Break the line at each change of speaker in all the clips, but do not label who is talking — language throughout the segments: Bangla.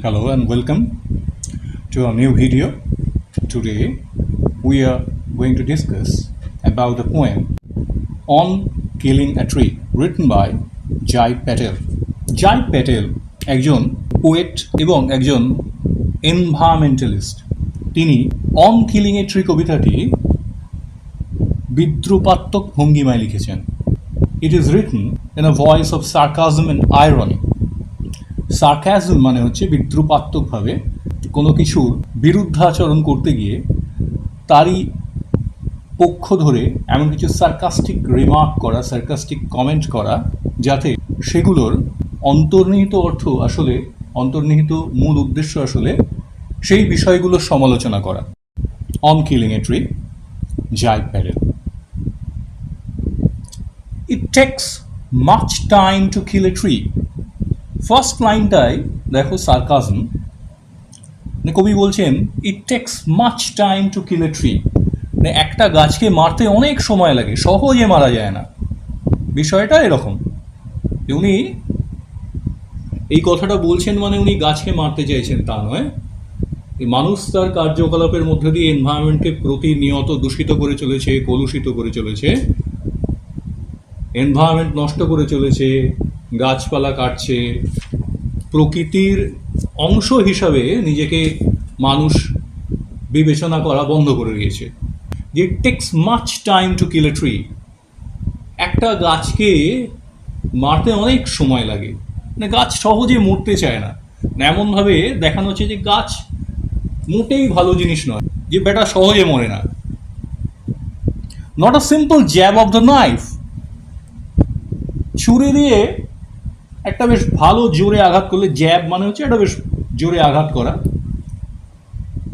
Hello and welcome to our new video. Today we are going to discuss about the poem On Killing a Tree written by Jai Patel. Jai Patel একজন পোয়েট এবং একজন এনভায়রনমেন্টালিস্ট তিনি অন কিলিং এ ট্রি কবিতাটি বিদ্রুপাত্মক ভঙ্গিমায় লিখেছেন it is written in a voice of sarcasm and irony sarcasm মানে হচ্ছে বিদ্রুপাত্মকভাবে কোনো কিছুর বিরুদ্ধাচরণ করতে গিয়ে তারই পক্ষ ধরে এমন কিছু সার্কাস্টিক রিমার্ক করা সার্কাস্টিক কমেন্ট করা, যাতে সেগুলোর অন্তর্নিহিত অর্থ আসলে, অন্তর্নিহিত মূল উদ্দেশ্য আসলে সেই বিষয়গুলোর সমালোচনা করা। On killing a tree Jai Patel it takes much time to kill a tree first লাইনটায় দেখো সার্কাজম মানে কবি বলছেন it takes much time to kill a tree মানে একটা গাছকে মারতে অনেক সময় লাগে, সহজে মারা যায় না। বিষয়টা এরকম উনি এই কথাটা বলছেন মানে উনি গাছকে মারতে চাইছেন, তা নয়। মানুষ তার কার্যকলাপের মধ্যে দিয়ে এনভায়রনমেন্টকে প্রতিনিয়ত দূষিত করে চলেছে, কলুষিত করে চলেছে এনভায়রনমেন্ট নষ্ট করে চলেছে গাছপালা কাটছে, প্রকৃতির অংশ হিসাবে নিজেকে মানুষ বিবেচনা করা বন্ধ করে দিয়েছে। যে takes much time to kill a tree একটা গাছকে মারতে অনেক সময় লাগে। মানে গাছ সহজে মরতে চায় না। মানে এমনভাবে দেখানো হচ্ছে যে গাছ মোটেই ভালো জিনিস নয়, যে বেটা সহজে মরে না। Not a simple jab of the knife ছুরি দিয়ে একটা বেশ ভালো জোরে আঘাত করলে জ্যাব মানে হচ্ছে একটা বেশ জোরে আঘাত করা।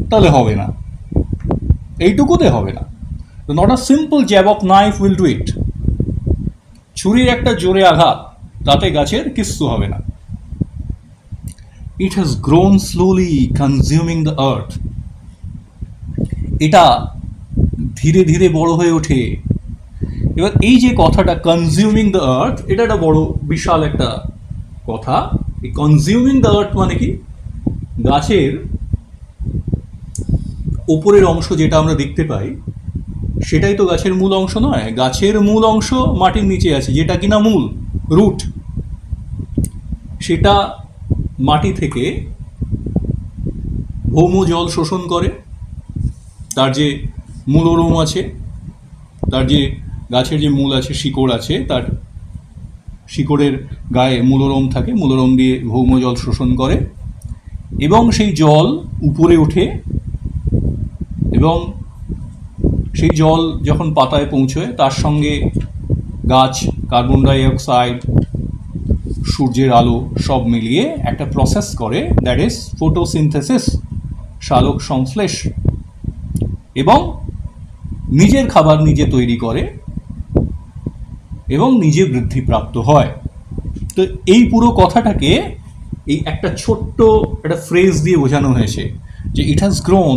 তাহলে হবে না। এইটুকুতে হবে না। Not a simple jab of knife will do it ছুরির একটা জোরে আঘাত, তাতে গাছের কিচ্ছু হবে না। It has grown slowly consuming the earth এটা ধীরে ধীরে বড় হয়ে ওঠে। এবার এই যে কথাটা কনজিউমিং দ্য আর্থ এটা একটা বড়, বিশাল একটা কথা, এই কনজিউমিং দ্য আর্থ মানে কি? গাছের ওপরের অংশ যেটা আমরা দেখতে পাই, সেটাই তো গাছের মূল অংশ নয়। গাছের মূল অংশ মাটির নিচে আছে, যেটা কিনা মূল রুট সেটা মাটি থেকে ভৌম জল শোষণ করে। তার যে মূলরোম আছে, তার যে গাছের যে মূল আছে, শিকড় আছে, তার শিকড়ের গায়ে মূলরোম থাকে, মূলরোম দিয়ে ভৌম জল শোষণ করে এবং সেই জল উপরে ওঠে এবং সেই জল যখন পাতায় পৌঁছয়, তার সঙ্গে গাছ, কার্বন ডাই অক্সাইড সূর্যের আলো সব মিলিয়ে একটা প্রসেস করে দ্যাট ইজ ফটোসিনথেসিস সালোক সংশ্লেষ এবং নিজের খাবার নিজে তৈরি করে। এবং নিজে বৃদ্ধিপ্রাপ্ত হয়। তো এই পুরো কথাটাকে এই একটা ছোট্ট একটা ফ্রেজ দিয়ে বোঝানো হয়েছে যে it has grown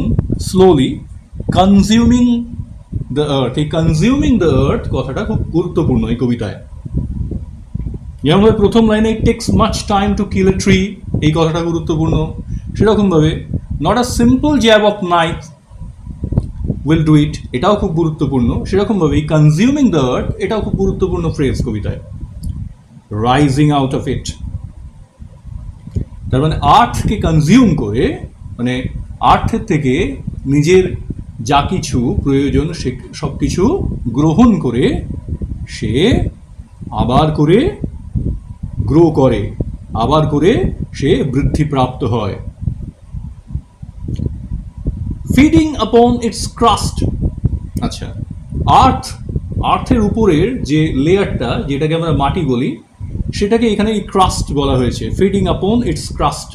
slowly consuming the earth এই কনজিউমিং দ্য আর্থ কথাটা খুব গুরুত্বপূর্ণ এই কবিতায়। যেমনভাবে প্রথম লাইনে it takes much time to kill a tree এই কথাটা গুরুত্বপূর্ণ। সেরকমভাবে not a simple jab of knife will do it এটাও খুব গুরুত্বপূর্ণ। সেরকমভাবেই কনজিউমিং দ্য আর্থ এটাও খুব গুরুত্বপূর্ণ ফ্রেজ কবিতায়। রাইজিং আউট অফ ইট তার মানে আর্থকে কনজিউম করে মানে আর্থের থেকে নিজের যা কিছু প্রয়োজন, সে সব কিছু গ্রহণ করে, সে আবার করে গ্রো করে, আবার করে সে বৃদ্ধিপ্রাপ্ত হয়। ফিডিং আপন ইটস ক্রাস্ট আচ্ছা। আর্থ আর্থের উপরের যে লেয়ারটা যেটাকে আমরা মাটি বলি সেটাকে এখানে ক্রাস্ট বলা হয়েছে feeding upon its crust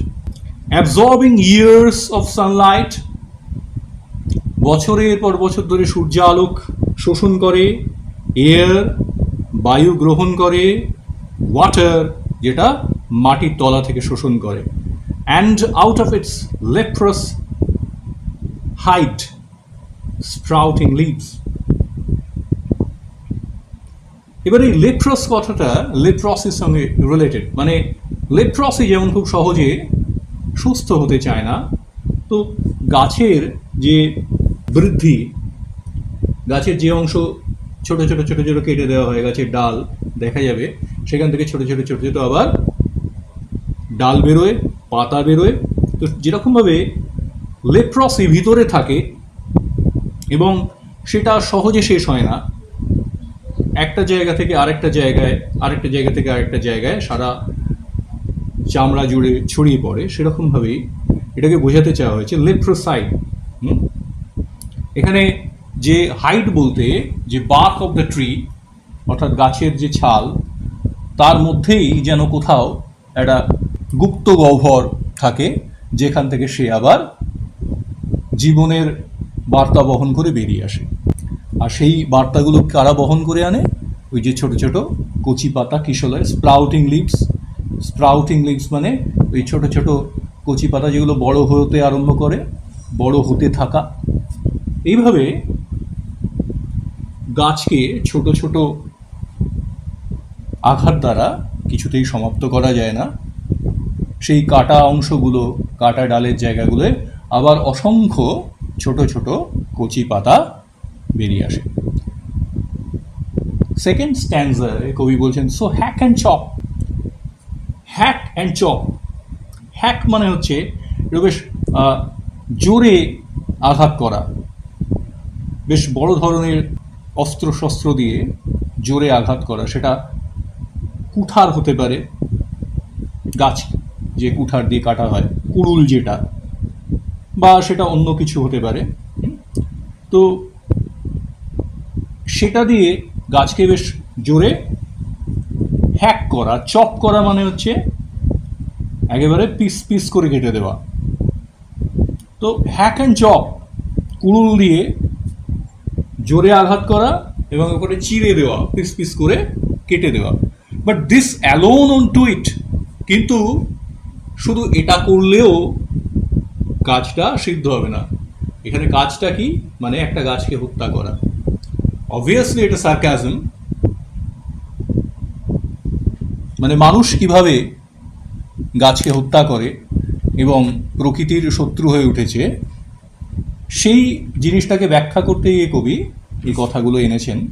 absorbing years of sunlight বছরের পর বছর ধরে সূর্য আলোক শোষণ করে এয়ার বায়ু গ্রহণ করে ওয়াটার যেটা মাটির তলা থেকে শোষণ করে and out of its leprous hide sprouting leaves এবার লেপ্রস কথাটা লেপ্রসের সঙ্গে রিলেটেড মানে লেপ্রসি যেমন খুব সহজে সুস্থ হতে চায় না, তো গাছের যে বৃদ্ধি, গাছের যে অংশ ছোট ছোট ছোট ছোট কেটে দেওয়া হয়, গাছের ডাল দেখা যাবে, সেখান থেকে ছোট ছোট ছোট ছোট আবার ডাল বেরোয়, পাতা বেরোয়। তো যেরকমভাবে লেপ্রসি ভিতরে থাকে এবং সেটা সহজে শেষ হয় না। একটা জায়গা থেকে আরেকটা জায়গায়, আরেকটা জায়গা থেকে আরেকটা জায়গায় সারা চামড়া জুড়ে ছড়িয়ে পড়ে। সেরকমভাবেই এটাকে বোঝাতে চাওয়া হয়েছে লেপ্রোসাইড এখানে যে হাইট বলতে, যে বার্ক অফ দ্য ট্রি অর্থাৎ গাছের যে ছাল, তার মধ্যেই যেন কোথাও একটা গুপ্ত গহ্বর থাকে, যেখান থেকে সে আবার জীবনের বার্তা বহন করে বেরিয়ে আসে। আর সেই বার্তাগুলো কারা বহন করে আনে? ওই যে ছোট ছোট কচি পাতা কিশলয় স্প্রাউটিং লিভস স্প্রাউটিং লিভস মানে ওই ছোট ছোট কচি পাতা যেগুলো বড় হতে আরম্ভ করে, বড় হতে থাকা। এইভাবে গাছকে ছোট ছোট আঘাত দ্বারা কিছুতেই সমাপ্ত করা যায় না। সেই কাটা অংশগুলো, কাটা ডালের জায়গাগুলোয় আবার অসংখ্য ছোট ছোট কচি পাতা বেরিয়ে আসে। সেকেন্ড স্ট্যান্ডারে কবি বলছেন so hack and chop hack and chop hack মানে হচ্ছে বেশ জোরে আঘাত করা, বেশ বড় ধরনের অস্ত্র শস্ত্র দিয়ে জোরে আঘাত করা, সেটা কুঠার হতে পারে, গাছ যে কুঠার দিয়ে কাটা হয়, কুড়ুল যেটা বা সেটা অন্য কিছু হতে পারে। তো সেটা দিয়ে গাছকে বেশ জোরে হ্যাক করা, চপ করা মানে হচ্ছে একেবারে পিস পিস করে কেটে দেওয়া। তো হ্যাক অ্যান্ড চপ, কুড়ুল দিয়ে জোরে আঘাত করা এবং ওপরে চিড়ে দেওয়া, পিস পিস করে কেটে দেওয়া। But this alone won't do it কিন্তু শুধু এটা করলেও কাজটা সিদ্ধ হবে না। এখানে কাজটা কি? মানে একটা গাছকে হত্যা করা। অবভিয়াসলি এটা সার্কাজম মানে মানুষ কীভাবে গাছকে হত্যা করে এবং প্রকৃতির শত্রু হয়ে উঠেছে, সেই জিনিসটাকে ব্যাখ্যা করতে গিয়ে কবি এই কথাগুলো এনেছেন।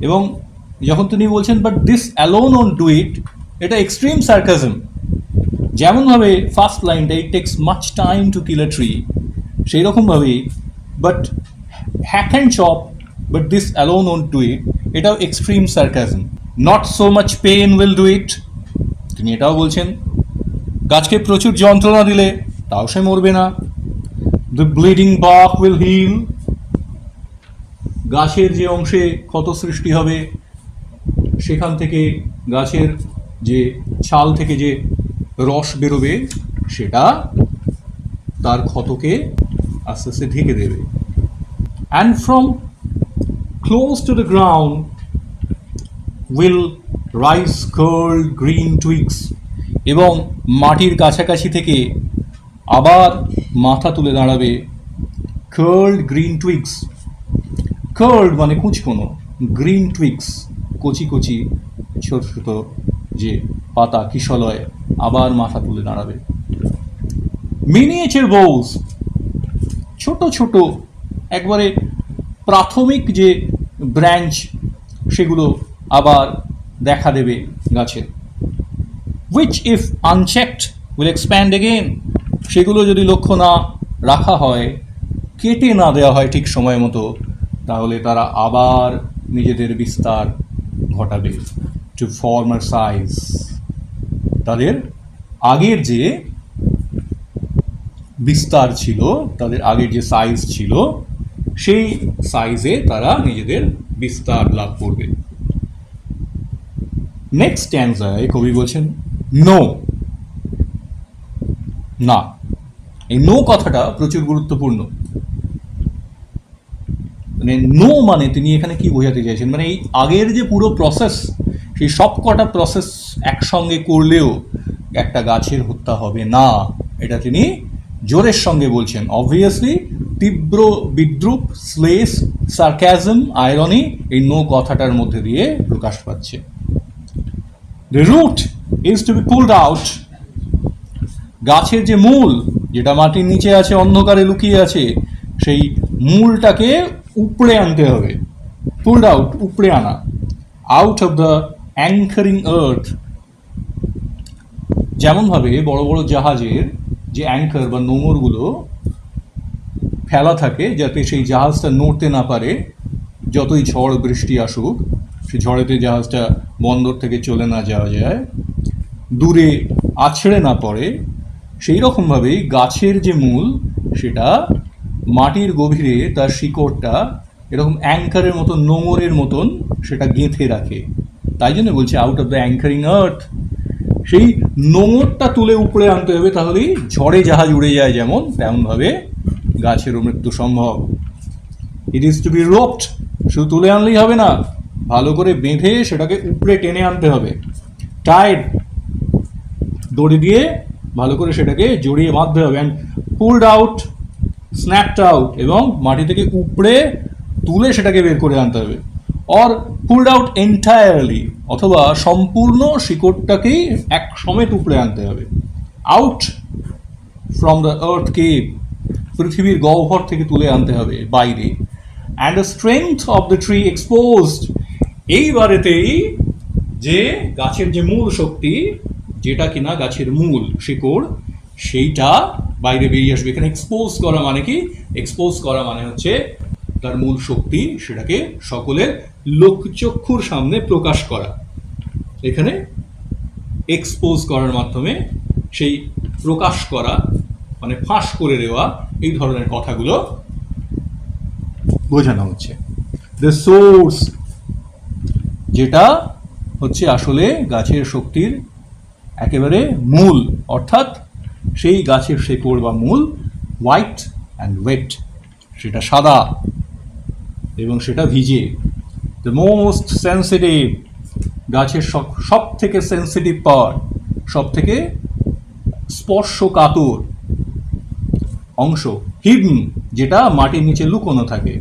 এবং যখন তিনি বলছেন but this alone won't do it এটা এক্সট্রিম সার্কাজম যেমনভাবে ফার্স্ট লাইনটা it takes much time to kill a tree সেই রকমভাবেই but hack and chop but this alone won't do it এটাও extreme sarcasm not so much pain will do it তিনি এটাও বলছেন, গাছকে প্রচুর যন্ত্রণা দিলে তাও সে মরবে না। The bleeding bark will heal গাছের যে অংশে ক্ষত সৃষ্টি হবে, সেখান থেকে গাছের যে ছাল থেকে যে রস বেরোবে, সেটা তার ক্ষতকে আস্তে আস্তে ঢেকে দেবে। And from close to the ground will rise curled green twigs এবং মাটির কাছাকাছি থেকে আবার মাথা তুলে দাঁড়াবে কার্লড গ্রিন টুইক্স কার্লড মানে কুচকোনো গ্রিন টুইক্স কচি কচি, ছোট ছোট যে পাতা, কিশলয়। আবার মাথা তুলে দাঁড়াবে। মিনিয়েচার বোলস, ছোট ছোট, একবারে প্রাথমিক যে ব্রাঞ্চ সেগুলো আবার দেখা দেবে গাছের। Which if unchecked will expand again সেগুলো যদি লক্ষ্য না রাখা হয়, কেটে না দেওয়া হয় ঠিক সময় মতো, তাহলে তারা আবার নিজেদের বিস্তার ঘটাবে। টু ফর্মার সাইজ তাদের আগের যে বিস্তার ছিল, তাদের আগের যে সাইজ ছিল, সেই সাইজে তারা নিজেদের বিস্তার লাভ করবে। নেক্সট স্ট্যান্ডায় কবি বলছেন নো না। এই নো কথাটা প্রচুর গুরুত্বপূর্ণ। মানে নো মানে তিনি এখানে কি বোঝাতে চাইছেন? মানে এই আগের যে পুরো প্রসেস সেই সব কটা প্রসেস একসঙ্গে করলেও একটা গাছের হত্যা হবে না। এটা তিনি জোরের সঙ্গে বলছেন। অবভিয়াসলি তীব্র বিদ্রুপ স্লেস সার্ক্যাজম আয়রনি এই নো কথাটার মধ্যে দিয়ে প্রকাশ পাচ্ছে। The root is to be pulled out, গাছের যে মূল যেটা মাটির নিচে আছে অন্ধকারে লুকিয়ে আছে সেই মূলটাকে উপড়ে আনতে হবে। পুলড আউট উপড়ে আনা। Out of the anchoring earth যেমনভাবে বড় বড় জাহাজের যে অ্যাঙ্কার বা নোঙরগুলো ফেলা থাকে যাতে সেই জাহাজটা নড়তে না পারে, যতই ঝড় বৃষ্টি আসুক, সে ঝড়েতে জাহাজটা বন্দর থেকে চলে না যাওয়া যায়, দূরে আছড়ে না পড়ে, সেই রকমভাবেই গাছের যে মূল, সেটা মাটির গভীরে তার শিকড়টা এরকম অ্যাঙ্কারের মতন, নোঙরের মতন সেটা গেঁথে রাখে। তাই জন্য বলছে out of the anchoring earth সেই নোঙরটা তুলে উপরে আনতে হবে, তাহলেই ঝড়ে জাহাজ উড়ে যায় যেমন, তেমনভাবে গাছেরও মৃত্যু সম্ভব। It is to be roped শুধু তুলে আনলেই হবে না, ভালো করে বেঁধে সেটাকে উপরে টেনে আনতে হবে। টাইড দড়ি দিয়ে ভালো করে সেটাকে জড়িয়ে বাঁধতে হবে and pulled out snapped out এবং মাটি থেকে উপড়ে তুলে সেটাকে বের করে আনতে হবে। অর পুলড আউট এন্টায়ারলি অথবা সম্পূর্ণ শিকড়টাকেই এক সমেত উপড়ে আনতে হবে। Out from the earth cave পৃথিবীর গহ্বর থেকে তুলে আনতে হবে বাইরে। And the strength of the tree exposed এইবারেতেই যে গাছের যে মূল শক্তি, যেটা কিনা গাছের মূল শিকড়, সেইটা বাইরে বেরিয়ে আসবে। এখানে এক্সপোজ করা মানে কি? এক্সপোজ করা মানে হচ্ছে তার মূল শক্তি সেটাকে সকলের লোকচক্ষুর সামনে প্রকাশ করা। এখানে এক্সপোজ করার মাধ্যমে সেই প্রকাশ করা মানে ফাঁস করে দেওয়া এই ধরনের কথাগুলো বোঝানো হচ্ছে। দ্য সোর্স যেটা হচ্ছে আসলে গাছের শক্তির একেবারে মূল, অর্থাৎ সেই গাছের শেকড় বা মূল হোয়াইট অ্যান্ড ওয়েট সেটা সাদা। এবং সেটা ভিজে। দ্য মোস্ট সেন্সিটিভ গাছের সব সব থেকে সেন্সিটিভ পার্ট সব থেকে স্পর্শকাতর অংশ হিডন যেটা মাটির নিচে লুকোনো থাকে।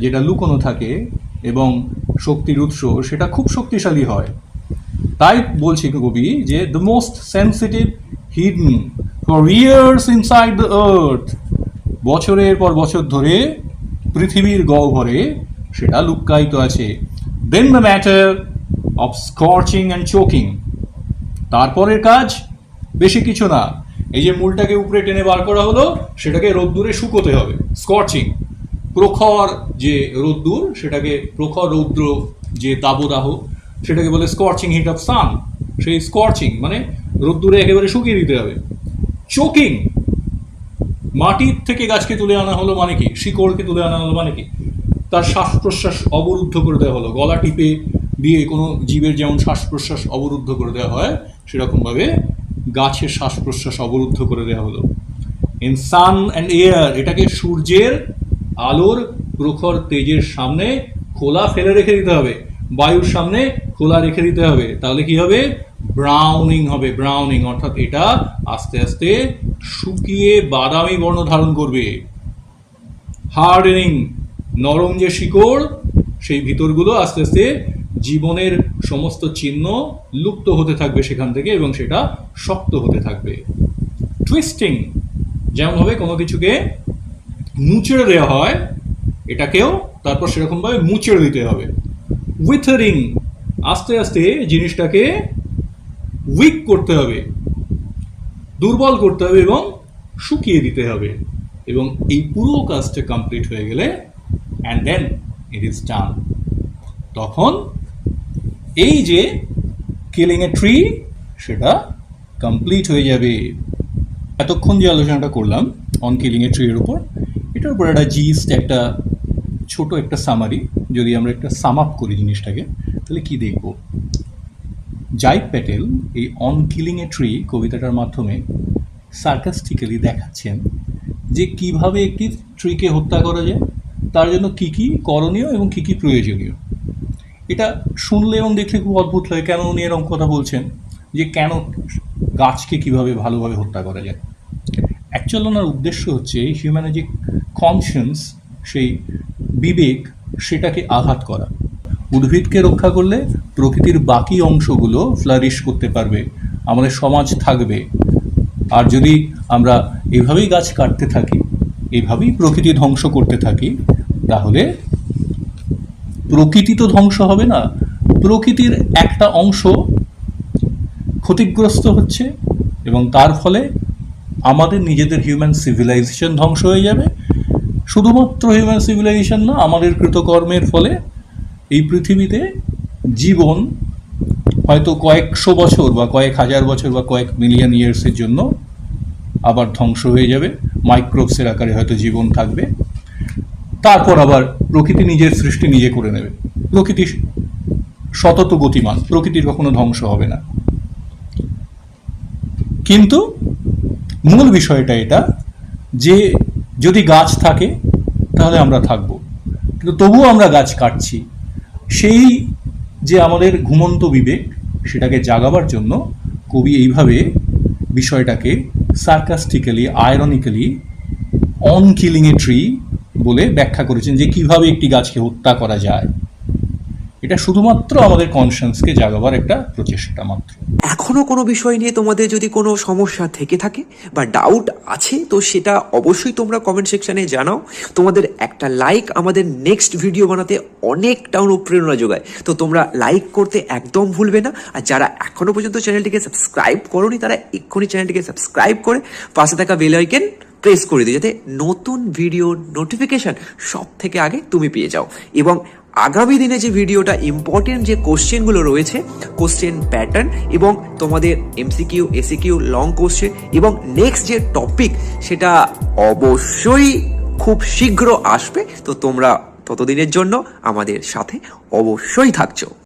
যেটা লুকোনো থাকে এবং শক্তির উৎস, সেটা খুব শক্তিশালী হয়। তাই বলছি কবি যে the most sensitive hidden for years inside the earth বছরের পর বছর ধরে পৃথিবীর গহ্বরে সেটা লুক্কায়িত আছে। Then the matter of scorching and choking তারপরের কাজ? বেশি কিছু না। এই যে মূলটাকে উপরে টেনে বার করা হলো, সেটাকে রোদ্দুরে শুকোতে হবে। স্কর্চিং প্রখর যে রোদ্দুর, সেটাকে প্রখর রৌদ্র যে দাবদাহ, সেটাকে বলে স্কর্চিং হিট অফ সান সেই স্কর্চিং মানে রোদ্দুরে একেবারে শুকিয়ে দিতে হবে। চোকিং মাটির থেকে গাছকে তুলে আনা হলো মানে কি? শিকড়কে তুলে আনা হলো মানে কি? তার শ্বাস প্রশ্বাস অবরুদ্ধ করে দেওয়া হলো। গলা টিপে দিয়ে কোনো জীবের যেমন শ্বাস প্রশ্বাস অবরুদ্ধ করে দেওয়া হয়, সেরকমভাবে গাছের শ্বাস প্রশ্বাস অবরুদ্ধ করে দেওয়া হলো। ইন সান অ্যান্ড এয়ার এটাকে সূর্যের আলোর প্রখর তেজের সামনে খোলা ফেলে রেখে দিতে হবে। বায়ুর সামনে খোলা রেখে দিতে হবে। তাহলে কি হবে? ব্রাউনিং হবে ব্রাউনিং অর্থাৎ এটা আস্তে আস্তে শুকিয়ে বাদামি বর্ণ ধারণ করবে। হার্ডেনিং নরম যে শিকড়, সেই ভিতরগুলো আস্তে আস্তে জীবনের সমস্ত চিহ্ন লুপ্ত হতে থাকবে সেখান থেকে এবং সেটা শক্ত হতে থাকবে। টুইস্টিং যেমনভাবে কোনো কিছুকে মুচড়ে দেওয়া হয়, এটাকেও তারপর সেরকমভাবে মুচড়ে দিতে হবে। উইথারিং আস্তে আস্তে জিনিসটাকে উইক করতে হবে, দুর্বল করতে হবে এবং শুকিয়ে দিতে হবে। এবং এই পুরো কাজটা কমপ্লিট হয়ে গেলে and then it is done তখন এই যে কিলিং এ ট্রি সেটা কমপ্লিট হয়ে যাবে। এতক্ষণ যে আলোচনাটা করলাম অন কিলিং এ ট্রি এর উপর, এটার উপর একটা জিস্ট একটা ছোট একটা সামারি যদি আমরা একটা সাম আপ করি জিনিসটাকে, তাহলে কি দেখব? জাইব প্যাটেল এই অন কিলিং এ ট্রি কবিতাটার মাধ্যমে সার্কাস্টিক্যালি দেখাচ্ছেন যে কীভাবে একটি ট্রিকে হত্যা করা যায়, তার জন্য কি কি করণীয় এবং কি কি প্রয়োজনীয়। এটা শুনলে এবং দেখলে খুব অদ্ভুত লাগে, কেন উনি এরকম কথা বলছেন? যে কেন গাছকে কীভাবে ভালোভাবে হত্যা করা যায়? অ্যাকচুয়াল ওনার উদ্দেশ্য হচ্ছে হিউম্যানের যে কনসিয়েন্স সেই বিবেক, সেটাকে আঘাত করা। উদ্ভিদকে রক্ষা করলে প্রকৃতির বাকি অংশগুলো ফ্লারিশ করতে পারবে, আমাদের সমাজ থাকবে। আর যদি আমরা এভাবেই গাছ কাটতে থাকি, এভাবেই প্রকৃতি ধ্বংস করতে থাকি, তাহলে প্রকৃতি তো ধ্বংস হবে না। প্রকৃতির একটা অংশ ক্ষতিগ্রস্ত হচ্ছে এবং তার ফলে আমাদের নিজেদের হিউম্যান সিভিলাইজেশন ধ্বংস হয়ে যাবে। শুধুমাত্র হিউম্যান সিভিলাইজেশন না, আমাদের কৃতকর্মের ফলে এই পৃথিবীতে জীবন হয়তো কয়েকশো বছর বা কয়েক হাজার বছর বা কয়েক মিলিয়ন ইয়ার্সের জন্য আবার ধ্বংস হয়ে যাবে। মাইক্রোবসের আকারে হয়তো জীবন থাকবে। তারপর আবার প্রকৃতি নিজের সৃষ্টি নিজে করে নেবে। প্রকৃতি সতত গতিমান প্রকৃতির কখনো ধ্বংস হবে না। কিন্তু মূল বিষয়টা এটা যে যদি গাছ থাকে, তাহলে আমরা থাকব। কিন্তু তবুও আমরা গাছ কাটছি। সেই যে আমাদের ঘুমন্ত বিবেক, সেটাকে জাগাবার জন্য কবি এইভাবে বিষয়টাকে sarcastically ironically on killing a tree বলে ব্যাখ্যা করেছেন যে কীভাবে একটি গাছকে হত্যা করা যায়। এটা শুধুমাত্র আমাদের কনসিয়াসকে জাগাবার একটা প্রচেষ্টা মাত্র।
এখনও কোনো বিষয় নিয়ে তোমাদের যদি কোনো সমস্যা থেকে থাকে বা ডাউট আছে, তো সেটা অবশ্যই তোমরা কমেন্ট সেকশনে জানাও। তোমাদের একটা লাইক আমাদের নেক্সট ভিডিও বানাতে অনেকটা অনুপ্রেরণা যোগায়। তো তোমরা লাইক করতে একদম ভুলবে না। আর যারা এখনও পর্যন্ত চ্যানেলটিকে সাবস্ক্রাইব করোনি, তারা এক্ষুনি চ্যানেলটিকে সাবস্ক্রাইব করে পাশে থাকা বেল আইকন প্রেস করে দিই যাতে নতুন ভিডিও নোটিফিকেশন সব থেকে আগে তুমি পেয়ে যাও। এবং আগামী দিনে যে ভিডিওটা ইম্পর্টেন্ট যে কোশ্চেনগুলো রয়েছে কোশ্চেন প্যাটার্ন এবং তোমাদের এমসিকিউ এসিকিউ লং কোশ্চেন এবং নেক্সট যে টপিক সেটা অবশ্যই খুব শীঘ্র আসবে। তো তোমরা ততদিনের জন্য আমাদের সাথে অবশ্যই থাকছো।